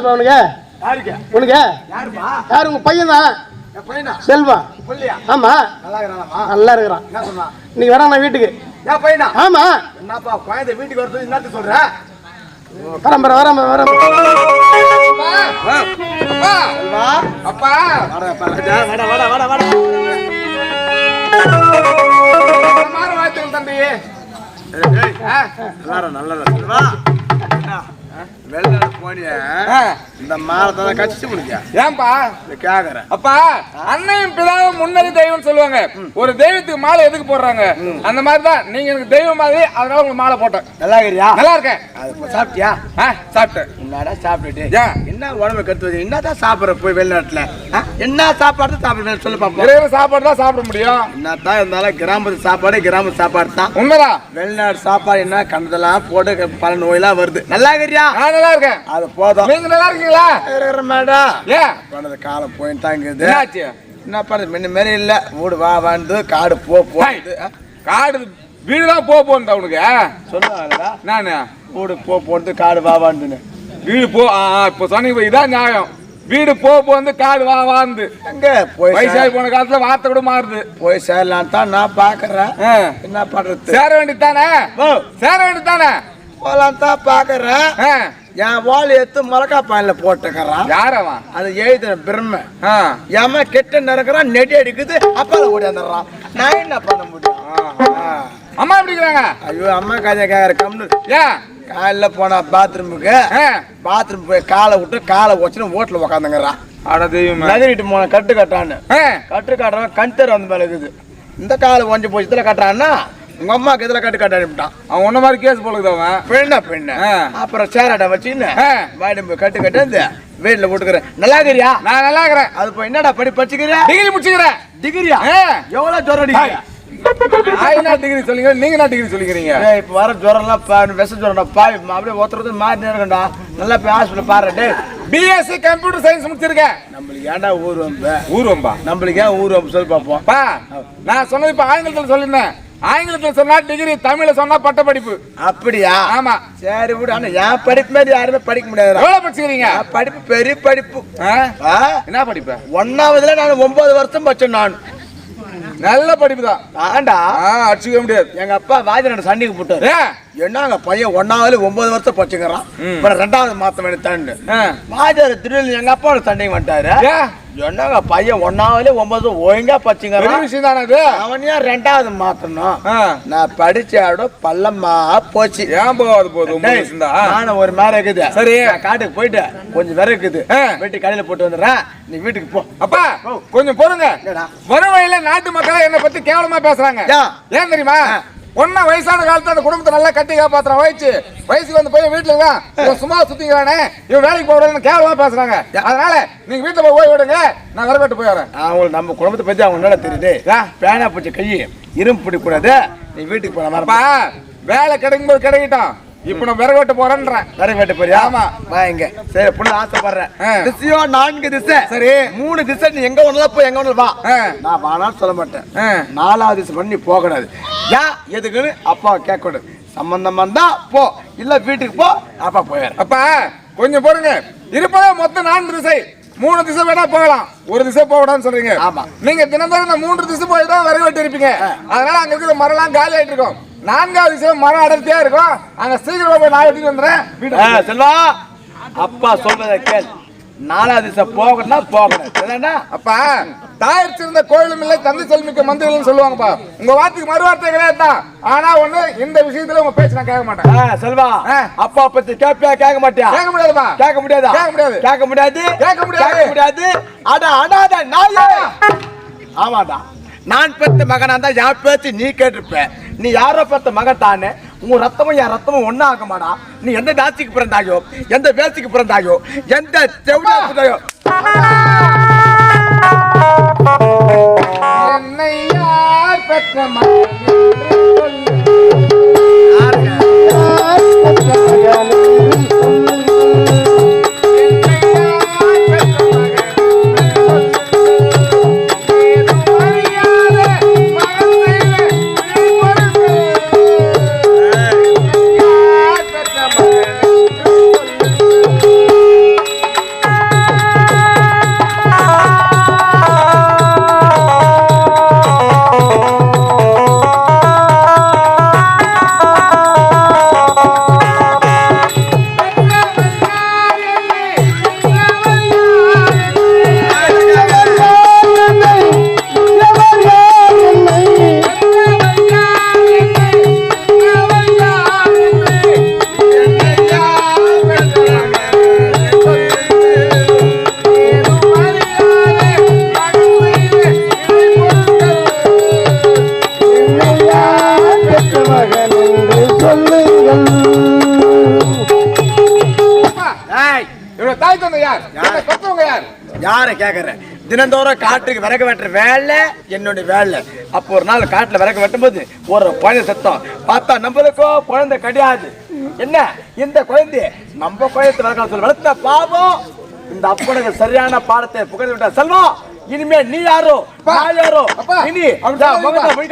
உனக்கு. யாருக்கு? உனக்கு. யாருப்பா? யாரு? உங்க பையன்? தான் செல்வா ஆமா. நல்லா இருக்கிறான். இன்னைக்கு வரான் வீட்டுக்கு? ஆமா. என்னப்பா குழந்தை வீட்டுக்கு வரது என்னத்து சொல்ற? வரம்பர வரம்ப வரம்ப அப்பா. தம்பி. நல்லா நல்லா வா வெள்ள போனிய. இந்த மாரத்தை கட்சி முடிக்க ஏன்பா? கேக்குறேன். அப்பா அன்னையும் பிதாவும் முன்னறி தெய்வம் சொல்லுவாங்க. ஒரு தெய்வத்துக்கு மாலை எதுக்கு போடுறாங்க? அந்த மாதிரி தான் நீங்க எனக்கு தெய்வம் மாதிரி அதனால உங்களுக்கு மாலை போட்டேன். நல்லா இருக்கிறியா? நல்லா இருக்கேன். அது சாப்பிட்டியா? சாப்பிட்டேன். என்னடா சாப்பிட்டுட்டு? என்ன உடம்பு கட்டு வச்சு என்னதான் சாப்பிடுற போய் வெளிநாட்டுல? என்ன சாப்பாடு சாப்பிடுறேன் சொல்லு இறைவ சாப்பாடு தான் சாப்பிட முடியும். என்னதான் இருந்தாலும் கிராமத்து சாப்பாடு கிராம சாப்பாடு தான். உண்மைதான். வெளிநாடு சாப்பாடு என்ன கண்டதெல்லாம் போட்டு பல நோயெல்லாம் வருது. நல்லா இருக்கிறியா? நான் நல்லா இருக்கேன் அது போதும். நீங்க நல்லா இருக்கீங்களா இருக்கிற மேடம் ஏன் போனது காலம் போயிட்டு தான் இருக்குது என்னாச்சு? என்ன பண்ணுறது முன்ன மாரி இல்லை. வீடு வா வந்து காடு போ போகுது காடு வீடு தான் போக போகுது உனக்கு. சொல்லுவாங்கடா நானு? வீடு போ போட்டு காடு வா வாண்டுன்னு வீடு போ இப்போ சொன்னீங்க இதான் நியாயம். வீடு போ போ வந்து காடு வா வாந்து எங்க போய் வயசாகி போன காலத்துல வார்த்தை கூட மாறுது. போய் சேரலாம் தான் நான் பார்க்கறேன் ஆ. என்ன பண்றது? சேர வேண்டியதானே ஓ. சேர வேண்டியதானே போலாம் தான் பார்க்கறேன் என் வால் எடுத்து மிளகா பாயில போட்டுக்கிறான். யார் அவன் அது எழுதின பிரம்ம. ஏமா கெட்ட நிறக்கிறான் நெடி அடிக்குது அப்பால ஓடியாந்துடுறான் நான் என்ன பண்ண முடியும். அம்மா எப்படி இருக்கிறாங்க ஐயோ அம்மா கதையை கேட்கற கம்னு ஏன் காலைல போனா பாத்ரூமுக்கு. பாத்ரூம் போய் காலை விட்டு காலை வச்சுன்னு ஓட்டில் உக்காந்துங்கிறான். அட தெய்வமே. நகரிட்டு போன கட்டு கட்டான்னு. கட்டு கட்டுறவன் கண் தெரு வந்து மேல இருக்குது. இந்த காலை ஒஞ்சி போச்சு கட்டுறான்னா? உங்க அம்மாக்கு இதில் கட்டு கட்ட அனுப்பிட்டான்? அவன் உன்ன மாதிரி கேஸ் போலுக்குது அவன் பெண்ணா? பெண்ணு. அப்புறம் சேராட்ட வச்சுன்னு போய் கட்டு கட்டு இந்த வீட்டில் போட்டுக்கிறேன். நல்லா இருக்கிறியா? நான் நல்லா இருக்கிறேன். அது போய் என்னடா படி படிச்சுக்கிறியா டிகிரி முடிச்சுக்கிறேன். டிகிரியா ஆ. எவ்வளோ ஜுரம் அடிக்கிறியா நான் டிகிரி சொல்லிங்க? நீங்க என்ன டிகிரி சொல்லிக்கிறீங்க இப்ப வர ஜுரம்லாம் பா விஷ ஜுரம்டா பாய் அப்படியே ஒருத்தர் மாறி இருக்கண்டா நல்லா போய் ஹாஸ்பிட்டல் பாரு டேய். பிஎஸ்சி கம்ப்யூட்டர் சயின்ஸ் முடிச்சிருக்கேன். நம்மளுக்கு ஏன்டா ஊர் வம்பு? ஊர்வம்பா நம்மளுக்கு ஏன் ஊர் வம்பு? சொல்லி பார்ப்போம் நான் சொன்னது இப்ப ஆங்கிலத்துல சொல்லிருந்தேன். ஆங்கிலத்துல சொன்னா டிகிரி தமிழ்ல சொன்னா பட்ட படிப்பு அப்படியா? ஆமா. சரி விடு. ஆனா என் படிப்பு மாதிரி யாருமே படிக்க முடியாதுடா. எவ்வளவு படிச்சுக்கிறீங்க? படிப்பு பெரிய படிப்பு? என்ன படிப்பு? ஒண்ணாவதுல நான் ஒன்பது வருஷம் படிச்சேன் நான். நல்ல படிப்பு தான் ஆண்டா அடிச்சுக்க முடியாது. எங்க அப்பா வாஜனோட சண்டைக்கு போட்டாரு. என்னங்க பையன் ஒன்னாவதுல ஒன்பது வருஷம் படிச்சுக்கிறான். அப்புறம் ரெண்டாவது மாத்தம் எடுத்தாண்டு ஆ. வாஜர் திருநெல்வேலி எங்க அப்பாவோட சண்டைக்கு வந்துட்டாரு? என்னங்க பையன் ஒன்னாவதுல ஒன்பது ஒழுங்கா படிச்சுக்கிறான். விஷயம் தானே அவனையா ரெண்டாவது மாத்தணும். நான் படிச்ச இடம் பள்ளமா போச்சு. ஏன் போகாது? தான். நானும் ஒரு மேல இருக்குது. சரி. காட்டுக்கு போயிட்டு கொஞ்சம் விறகு இருக்குது. வெட்டி கடையில போட்டு வந்துடுறேன். நீ வீட்டுக்கு போ. அப்பா கொஞ்சம் பொறுங்க? வரும் வழியில நாட்டு மக்கள் என்ன பத்தி கேவலமா பேசுறாங்க? ஏன் தெரியுமா? ஒன்னா வயசான காலத்துல அந்த குடும்பத்தை நல்லா கட்டி காப்பாத்துறான். வயசு வயசுக்கு வந்து போய் வீட்டுல இவன் சும்மா சுத்திக்கிறானே. இவன் வேலைக்கு போறேன்னு கேவலமா பேசுறாங்க. அதனால நீங்க வீட்டுல போய் ஓய்வு விடுங்க. நான் வரவேட்டு போய் வரேன். அவங்களுக்கு நம்ம குடும்பத்தை பத்தி அவங்க என்ன தெரியுது? பேனா பூச்சி கை இரும்பு பிடிக்கூடாது நீ வீட்டுக்கு போன அப்பா வேலை கிடைக்கும் போது கிடைக்கட்டும். இப்ப நான் விறகு போறேன்றேன். விறகு வெட்ட போறியா? ஆமா. வா இங்க. சரி புள்ள ஆசைப்படுறேன். திசையோ நான்கு திசை? சரி. மூணு திசை நீ எங்க ஒண்ணு போய் எங்க ஒண்ணு வா. நான் வானான்னு சொல்ல மாட்டேன். நாலாவது திசை பண்ணி போக கூடாது ஏன் எதுக்குன்னு அப்பா கேட்க கூடாது சம்பந்தம் வந்தா போ. இல்ல வீட்டுக்கு போ அப்பா போயாரு அப்பா கொஞ்சம் பொறுங்க. இருப்பதே மொத்தம் நான்கு திசை. மூணு திசை வேணா போகலாம். ஒரு திசை போக கூடாதுன்னு சொல்றீங்க. ஆமா. நீங்க தினந்தோறும் இந்த மூன்று திசை போய் தான் விறகு வெட்டி இருப்பீங்க அதனால அங்க இருக்கிற மரம் எல்லாம் காலி ஆயிட்டு இருக்கும். நான்காவது திசை மரம் அடர்த்தியா இருக்கும். அங்க சீக்கிரமா போய் நான் வெட்டிட்டு வந்துடுறேன். செல்வா அப்பா சொல்றத கேள். நாலாவது திசை போகணும்னா போகணும். சரிதானா? அப்பா தாயர் சிறந்த கோயிலும் இல்லை தந்தை செல்மிக்க மந்திரிகள் சொல்லுவாங்கப்பா. உங்க வார்த்தைக்கு மறு வார்த்தை கிடையாது தான் ஆனா ஒண்ணு இந்த விஷயத்துல உங்க பேச்சு நான் கேட்க மாட்டேன். செல்வா. அப்பா பத்தி கேப்பியா கேட்க மாட்டியா? கேட்க முடியாதுப்பா. கேட்க முடியாதா? கேட்க முடியாது. கேட்க முடியாது. கேட்க முடியாது. கேட்க முடியாது. அட அடாத நாயே. ஆமாடா. நான் பெத்த மகனா இருந்தா என் பேச்சு நீ கேட்டிருப்ப? நீ யாரோ பெத்த மகன் தானே? உன் ரத்தமும் என் ரத்தமும் ஒண்ணா ஆக மாடா நீ எந்த ஜாதிக்கு பிறந்தாயோ எந்த வேசிக்கு பிறந்தாயோ எந்த செவிடா பிறந்தாயோ. என்னை யார் பெற்ற மகன் என்று சொல்லு. யார் கேக்குறேன் தினந்தோறும் காட்டுக்கு விறகு வெட்டுற வேலை என்னுடைய வேலை. அப்போ ஒரு நாள் காட்டுல விறகு வெட்டும்போது ஒரு குழந்தை சத்தம். பார்த்தா நம்மளுக்கோ குழந்தை கிடையாது. என்ன? இந்த குழந்தை நம்ம குழந்தை விறகு சொல்லி வளர்த்த பாவம். இந்த அப்பனுக்கு சரியான பாடத்தை புகழ்ந்து விட்டா செல்வம் இனிமே நீ யாரோ? யாரோ? அப்பா இனி அப்படி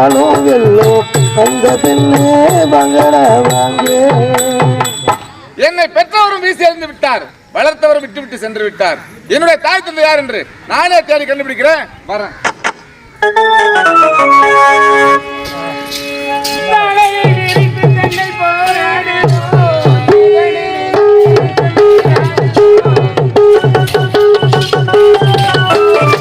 நானோ வெல்லோ அந்த பெண்ணே வங்கட வாங்கே. என்னை பெற்றவரும் வீசி எறிந்து விட்டார். வளர்த்தவரும் விட்டு விட்டு சென்று விட்டார். என்னுடைய தாய் தந்தை யார் என்று நானே தேடி கண்டுபிடிக்கிறேன். வரேன். Thank.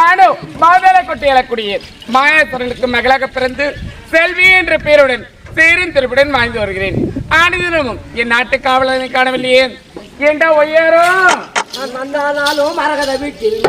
நானும் மாவேல கொட்டியலக்கூடிய மாயாசுரனுக்கு மகளாக பிறந்து செல்வி என்ற பெயருடன் சேரும் திருப்புடன் வாழ்ந்து வருகிறேன். ஆனதினமும் என் நாட்டு காவலனை காணவில்லையே. ஏண்டா ஒய்யாரோ? வந்தாலும் மரகத வீட்டில்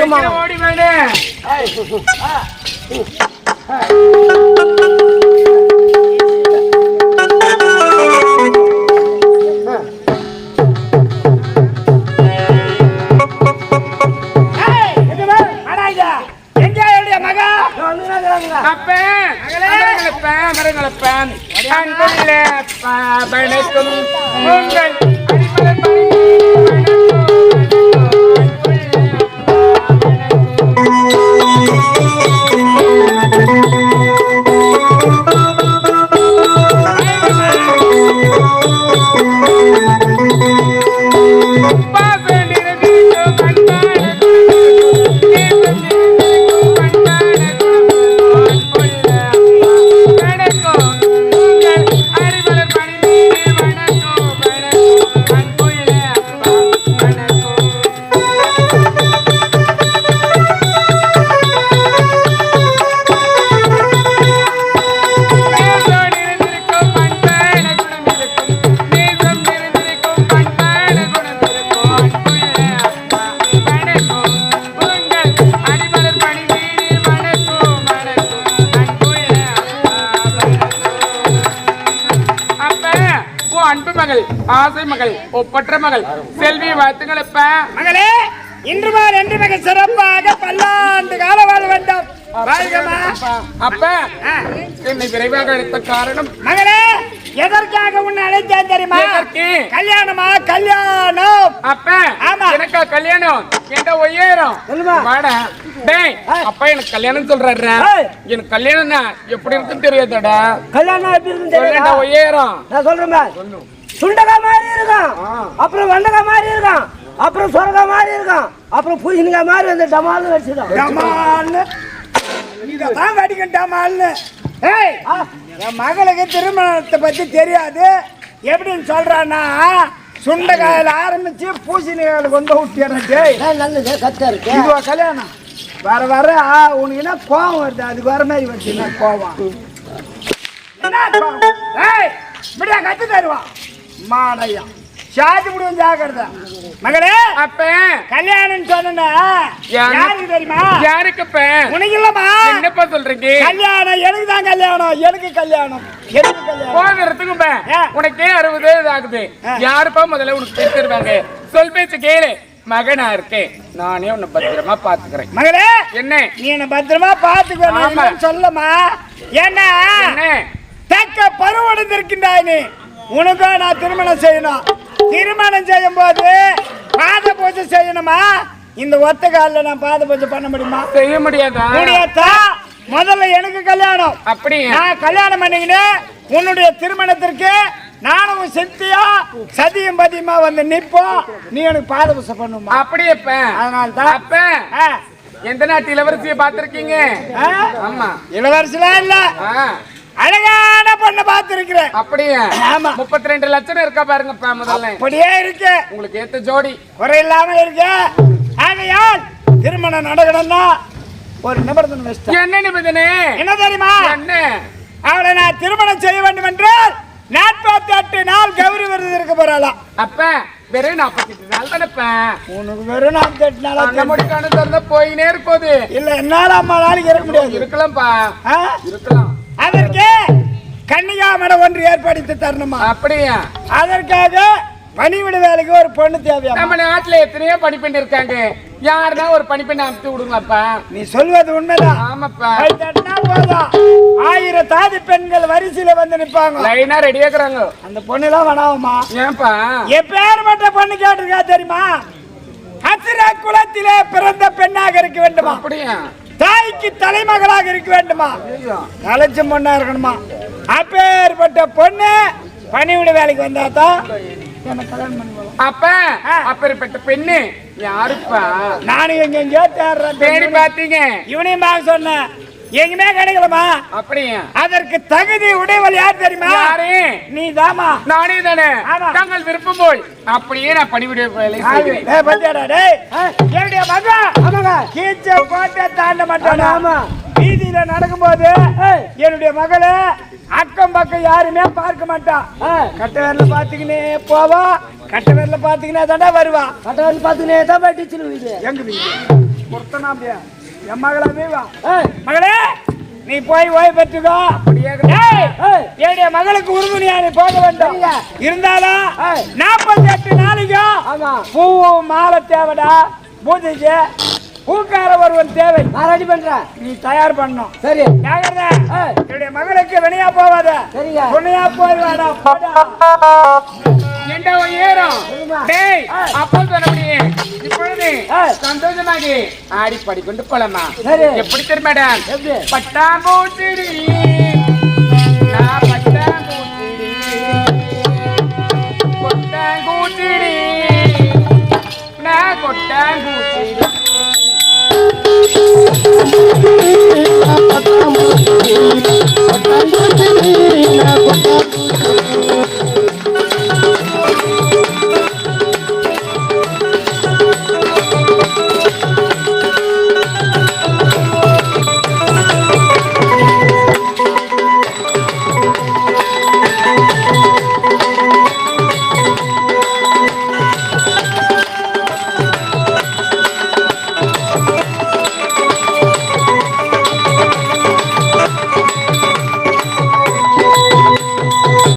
சீக்கிரம் ஓடி வேணு மகள் ஆசை மகள் ஒப்பற்ற மகள். செல்வி வாழ்த்துங்கள் இப்ப மகளே இன்று மார் என்று மிக சிறப்பாக பல்லாண்டு கால வாழ வேண்டும் அப்ப. என்னை விரைவாக அழைத்த காரணம்? மகளே எதற்காக உன்னை அழைத்தேன் தெரியுமா? கல்யாணமா? கல்யாணம். அப்ப ஆமா. எனக்கா கல்யாணம்? என்கிட்ட ஒய்யாயிரம். வாடா. டேய் அப்பா எனக்கு கல்யாணம் சொல்றாரு. எனக்கு கல்யாணம்னா எப்படி இருக்குன்னு தெரியாதடா. கல்யாணம் எப்படி இருக்குன்னு? ஒய்யாயிரம். நான் சொல்றேன் பார். சுண்டக்காய் மாதிரி இருக்கும் அப்புறம் வெண்டைக்காய் மாதிரி இருக்கும் அப்புறம் சொரக்காய் மாதிரி இருக்கும் அப்புறம் பூசணிக்காய் மாதிரி வந்து டமால்னு வச்சிருக்கோம் டமால்னு. இதான் வடிக்கும் டமால்னு. ஏய் என் மகளுக்கு திருமணத்தை பத்தி தெரியாது. எப்படின்னு சொல்றான்னா சுண்டைக்காயில ஆரம்பிச்சு பூசணிக்காயில கொண்டு விட்டியறேன் டேய். நல்லது கத்தா இருக்கு. இதுவா கல்யாணம்? வர வர உனக்கு என்ன கோவம் வருது. அதுக்கு வர மாதிரி வருது கோவம் என்ன கோவம்? ஏய் இப்படியா கத்து தருவான்? மாடையா. சாதி முடியும் ஜாக்கிரதை. மகளே அப்ப. கல்யாணம் சொன்னா யாரு- யாருக்கு தெரியுமா? யாருக்கு இப்ப உனக்கு இல்லம்மா என்னப்பா சொல்றீங்க? கல்யாணம் எனக்கு தான் கல்யாணம் எனக்கு கல்யாணம் எனக்கு கல்யாணம். போகிறதுக்கு. உனக்கே அறுபது ஆகுது. யாருப்பா முதல்ல உனக்கு பேர் தருவாங்க சொல் பேச்சு கேளு. மகனா இருக்கேன் நானே உன்னை பத்திரமா பாத்துக்கிறேன். மகளே என்ன? நீ என்ன பத்திரமா சொல்லம்மா. ஏன்னா என்ன? தக்க பருவடைந்திருக்கின்றாய் நீ. உனக்கும் நான் திருமணம் செய்யணும். திருமணம் செய்யும் போது பாத பூஜை செய்யணுமா? இந்த ஒத்த காலில் நான் பாத பூஜை பண்ண முடியுமா? செய்ய முடியாதா? முடியாதா? முதல்ல எனக்கு கல்யாணம். அப்படியா? நான் கல்யாணம் பண்ணிக்கினேன் உன்னுடைய திருமணத்திற்கு நானும் சித்தியா சதியும் பதியுமா வந்து நிப்போம். நீ எனக்கு பாத பூஜை பண்ணுமா அப்படி அப்ப அதனால தான் அப்ப எந்த நாட்டு இளவரசியை பார்த்திருக்கீங்க? ஆமா. இளவரசிலாம் இல்ல. ஆ, அழகான பொண்ணை பார்த்திருக்கிறேன். அப்படியே? ஆமா. முப்பத்தி ரெண்டு லட்சம் இருக்கா பாருங்கப்பா முதல்ல. அப்படியே இருக்கு. உங்களுக்கு ஏத்த ஜோடி. குறை இல்லாம இருக்கு. ஆகையால் திருமணம் நடக்கணும்னா ஒரு நிபந்தனை என்ன நிபந்தனை? என்ன தெரியுமா? என்ன? அவளை நான் திருமணம் செய்ய வேண்டும் என்றால் நாற்பத்தி எட்டு நாள் கௌரி விருது இருக்க போறாளாம் அப்ப வெறும் நாற்பத்தி எட்டு நாள் தானப்பா? உனக்கு வெறும் நாற்பத்தி எட்டு நாளா அங்க முடிக்கான திறந்தா போயினே இருப்போது. இல்ல என்னால அம்மா நாளைக்கு இருக்க முடியாது. இருக்கலாம்ப்பா? இருக்கலாம். அதற்கு கன்னிகாமட ஒன்று ஏற்படுத்தி தரணுமா? அப்படியா? அதற்காக பணிவிட வேலைக்கு ஒரு பொண்ணு தேவையா? நம்ம நாட்டுல எத்தனையோ பணிப்பெண் இருக்காங்க. யாருன்னா ஒரு பணிப்பெண் அனுப்பிச்சு விடுங்கப்பா. நீ சொல்வது உண்மைதான். ஆமாப்பா. தட்டினா போதும். ஆயிரம் தாதி பெண்கள் வரிசையில வந்து நிப்பாங்க. லைனா ரெடி ஆக்குறாங்க. அந்த பொண்ணுலாம் வேணாமா ஏன்பா? எப்பேற்பட்ட பொண்ணு கேட்டிருக்கா தெரியுமா? அசுர குலத்திலே பிறந்த பெண்ணாக இருக்க வேண்டுமா? அப்படியா? தாய்க்கு தலைமகளாக இருக்க வேண்டுமா? தலைச்ச பொண்ணா இருக்கணுமா? அப்பேற்பட்ட பொண்ணு பணிவிட வேலைக்கு வந்தா தான் அப்ப அப்பேற்பட்ட பெண்ணு யாருப்பா? நானும் எங்க எங்கேயோ தேடுறேன் தேடி பாத்தீங்க இவனையும் பார்க்க சொன்னேன். எங்குமே கிடைக்கலமா அப்படியா? அதற்கு தகுதி உடையவள் யார் தெரியுமா? யாரு? நீ தாமா நானே தானே. தங்கள் விருப்பம் போல். அப்படியே நான் பணிவிட என்னுடைய மகன் ஆமாங்க. கீச்ச கோட்டை தாண்ட மாட்டானா? ஆமா. வீதியில நடக்கும்போது என்னுடைய மகளை அக்கம் பக்கம் யாருமே பார்க்க மாட்டான் கட்ட விரல பாத்துக்கினே போவா. கட்ட விரல பாத்துக்கினே தாண்டா வருவா. கட்டவன் பார்த்துக்கினே தான் போய் டீச்சர் வீடு. எங்க வீடு? பொருத்தனா அப்படியா? என் மகளாவே வா மகளே நீ போய் ஓய்வு பெற்றுக்கோ. என்னுடைய மகளுக்கு உறுதுணையா நீ போக வேண்டும். இருந்தாலும். நாற்பத்தி எட்டு நாளைக்கும் ஆமா. பூ மாலை தேவைடா. பூஜைக்கு பூக்கார ஒருவன் தேவை நான் ரெடி பண்றேன் நீ தயார் பண்ணும் சரி ஜாகிரதை. என்னுடைய மகளுக்கு வினையா போவாத சரிங்க. துணையா போடா. ஏண்டா உன் ஏறம். டேய். அப்போ சொன்னபடியே இப்பொழுது ஏய். சந்தோஷமாக ஆடி படிக்கொண்டு போலாமா சரி. எப்படி தெரியும் மேடம் எப்படி? பட்டாம்பூச்சிடி நான் பட்டாம்பூச்சிடி கொட்டாங்கூச்சிடி நான் கொட்டாங்கூச்சிடி